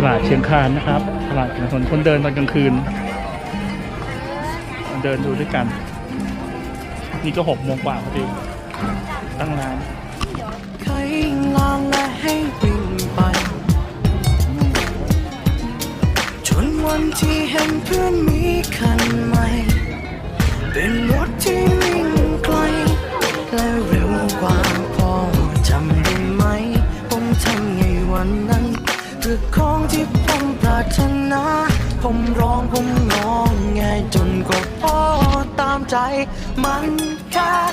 ตลาดเชียงคานนะครับ ตลาดถนนคนเดินตอนกลางคืน เดินดูด้วยกัน นี่ก็หกโมงกว่าพอดี ตั้งร้านเคยลองและให้วิ่งไปจนวันที่เห็นเพื่อนมีคันใหม่ เป็นรถที่วิ่งไกล และเร็วกว่าพอจำได้ไหม ผมทำไงวันนั้นือของที่ผมปรารถนา ผมร้องผมงองแงจนกว่าพ่อตามใจมันแค่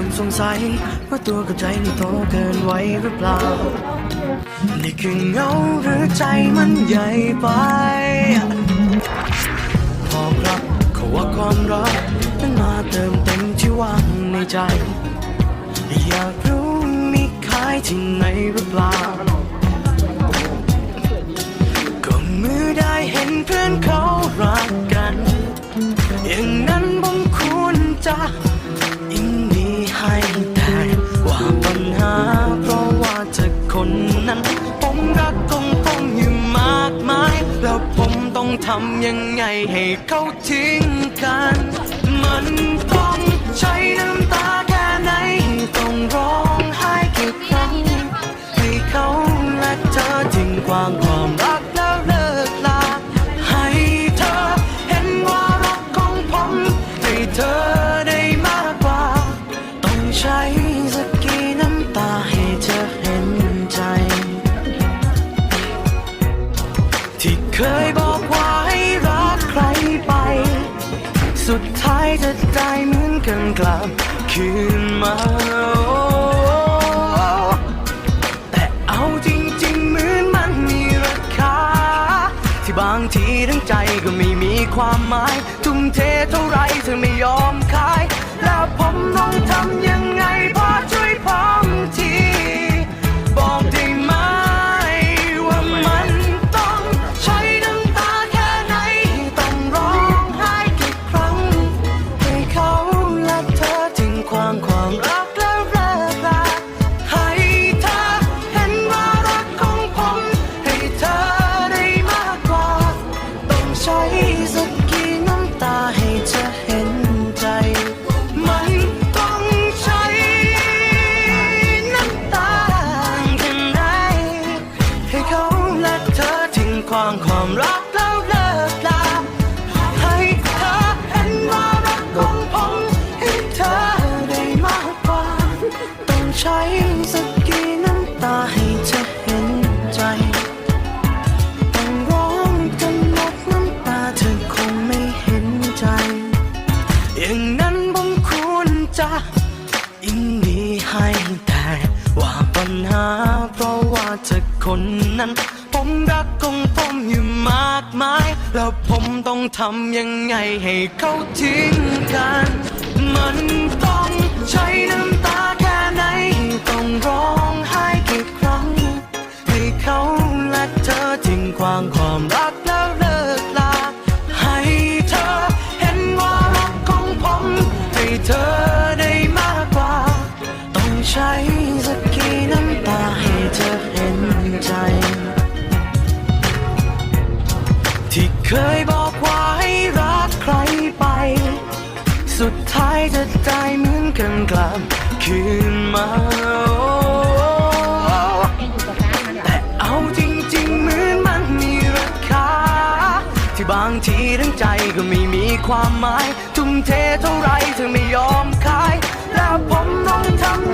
ริ่มสงสัย ว่าตัวกับใจนี่โตเกินไว้หรือเปล่า นี่คือเงาหรือใจมันใหญ่ไปำยังไงให้เขาทิ้งกัน มันต้องใช้น้ำตาแค่ไหน ต้องร้องไห้กี่ครั้ง ให้เขาและเธอทิ้งความความรักแล้วเลิกลา ให้เธอเห็นว่ารักของผมให้เธอได้มากกว่า ต้องใช้สักกี่น้ำตาให้เธอเห็นใจ ที่เคย สุดท้ายจะได้เหมือนกันกลับคืนมาแต่เอาจริงๆเหมือนมันมีราคา ที่บางทีทั้งใจก็ไม่มีความหมาย คนนั้น ผมรักของผมอยู่มากมาย แล้วผมต้องทำยังไงให้เขาทิ้งกัน มันต้องใช้น้ำตาแค่ เคยบอกว่าให้รักใครไป สุดท้ายจะได้เหมือนกันกลับคืนมาแต่เอาจริงๆเหมือนมันมีราคา ที่บางทีทั้งใจก็ไม่มีความหมาย ทุ่มเทเท่าไรเธอไม่ยอมขาย แล้วผมต้องทำ